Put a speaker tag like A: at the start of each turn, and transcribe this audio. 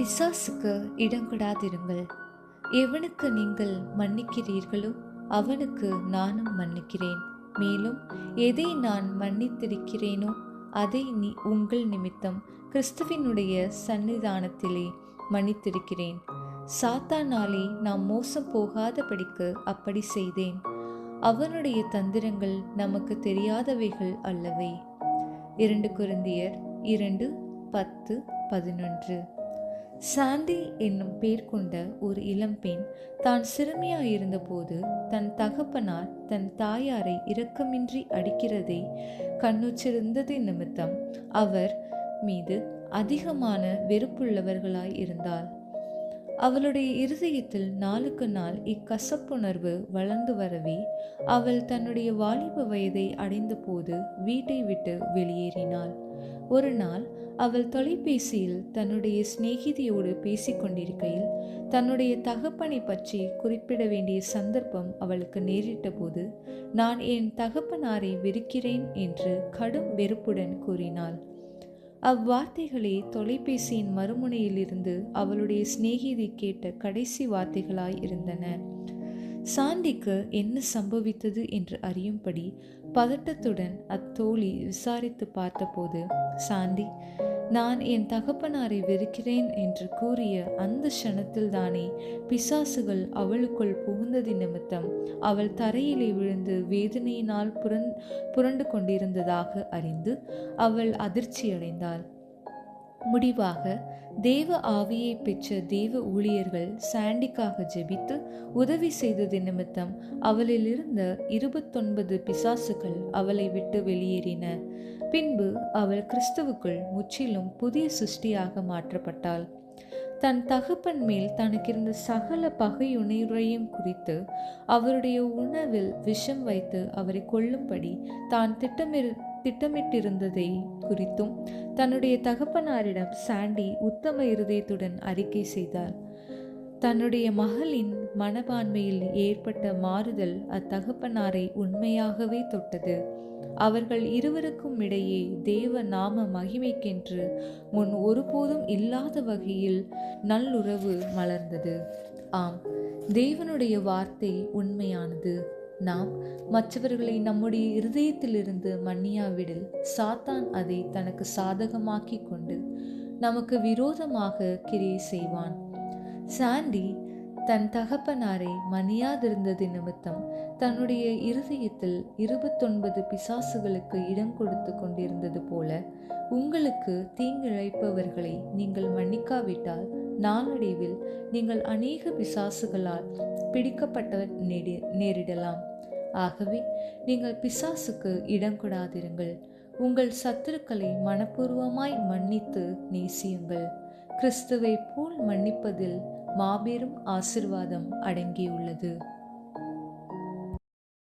A: பிசாசுக்கு இடங்கொடாதிருங்கள் எவனுக்கு நீங்கள் மன்னிக்கிறீர்களோ அவனுக்கு நானும் மன்னிக்கிறேன். மேலும் எதை நான் மன்னித்திருக்கிறேனோ அதை நீ உங்கள் நிமித்தம் கிறிஸ்துவினுடைய சன்னிதானத்திலே மன்னித்திருக்கிறேன். சாத்தானாலே நாம் மோசம் போகாதபடிக்கு அப்படி செய்தேன். அவனுடைய தந்திரங்கள் நமக்கு தெரியாதவைகள் அல்லவே. இரண்டு குருந்தியர் இரண்டு பத்து பதினொன்று. சாண்டி என்னும் பேர் கொண்ட ஒரு இளம்பெண் தான் சிறுமியாயிருந்தபோது தன் தகப்பனார் தன் தாயாரை இரக்கமின்றி அடிக்கிறதை கண்ணுச்சிருந்தது நிமித்தம் அவர் மீது அதிகமான வெறுப்புள்ளவர்களாய் இருந்தாள் அவளுடைய இருதயத்தில் நாளுக்கு நாள் இக்கசப்புணர்வு வளர்ந்து வரவே அவள் தன்னுடைய வாலிப வயதை அடைந்தபோது வீட்டை விட்டு வெளியேறினாள். ஒரு நாள் அவள் தொலைபேசியில் தன்னுடைய சிநேகிதியோடு பேசிக்கொண்டிருக்கையில் தன்னுடைய தகப்பனை பற்றி குறிப்பிட வேண்டிய சந்தர்ப்பம் அவளுக்கு நேரிட்ட போது நான் என் தகப்பனாரை வெறுக்கிறேன் என்று கடும் வெறுப்புடன் கூறினாள். அவ்வார்த்தைகளே தொலைபேசியின் மறுமுனையிலிருந்து அவளுடைய சிநேகிதி கேட்ட கடைசி வார்த்தைகளாய் இருந்தன. சாண்டிக்கு என்ன சம்பவித்தது என்று அறியும்படி பதட்டத்துடன் அத்தோழி விசாரித்து பார்த்தபோது சாந்தி நான் என் தகப்பனாரை வெறுக்கிறேன் என்று கூறிய அந்த க்ஷணத்தில்தானே பிசாசுகள் அவளுக்குள் புகுந்தது நிமித்தம் அவள் தரையிலே விழுந்து வேதனையினால் புரண் புரண்டு கொண்டிருந்ததாக அறிந்து அவள் அதிர்ச்சியடைந்தாள். முடிவாக தேவ ஆவியை பெற்ற தேவ ஊழியர்கள் சாண்டிக்காக ஜெபித்து உதவி செய்தது நிமித்தம் அவளிலிருந்த இருபத்தொன்பது பிசாசுகள் அவளை விட்டு வெளியேறின. பின்பு அவள் கிறிஸ்துவுக்குள் முற்றிலும் புதிய சிருஷ்டியாக மாற்றப்பட்டாள். தன் தகப்பன் மேல் தனக்கிருந்த சகல பகையுணர்வையும் குறித்து அவருடைய உணவில் விஷம் வைத்து அவரை கொல்லும்படி தான் திட்டமிரு திட்டமிட்டிருந்ததை குறித்தும் தன்னுடைய தகப்பனாரிடம் சாண்டி உத்தம இருதயத்துடன் அறிக்கை செய்தார். தன்னுடைய மகளின் மனப்பான்மையில் ஏற்பட்ட மாறுதல் அத்தகப்பனாரை உண்மையாகவே தொட்டது. அவர்கள் இருவருக்கும் இடையே தேவ நாம மகிமைக்கென்று முன் ஒருபோதும் இல்லாத வகையில் நல்லுறவு மலர்ந்தது. ஆம் தேவனுடைய வார்த்தை உண்மையானது. நாம் மற்றவர்களை நம்முடைய இருதயத்திலிருந்து மன்னியாவிடில் சாத்தான் அதை தனக்கு சாதகமாக்கி கொண்டு நமக்கு விரோதமாக கிரியை செய்வான். சாண்டி தன் தகப்பனாரை மன்னியாதிருந்தது நிமித்தம் தன்னுடைய இருதயத்தில் இருபத்தொன்பது பிசாசுகளுக்கு இடம் கொடுத்து கொண்டிருந்தது போல உங்களுக்கு தீங்கிழைப்பவர்களை நீங்கள் மன்னிக்காவிட்டால் நாளடைவில் நீங்கள் அநேக பிசாசுகளால் பிடிக்கப்பட்ட நேரி நேரிடலாம். ஆகவே நீங்கள் பிசாசுக்கு இடம் கொடாதிருங்கள். உங்கள் சத்துருக்களை மனப்பூர்வமாய் மன்னித்து நேசியுங்கள். கிறிஸ்துவை போல் மன்னிப்பதில் மாபெரும் ஆசிர்வாதம் அடங்கியுள்ளது.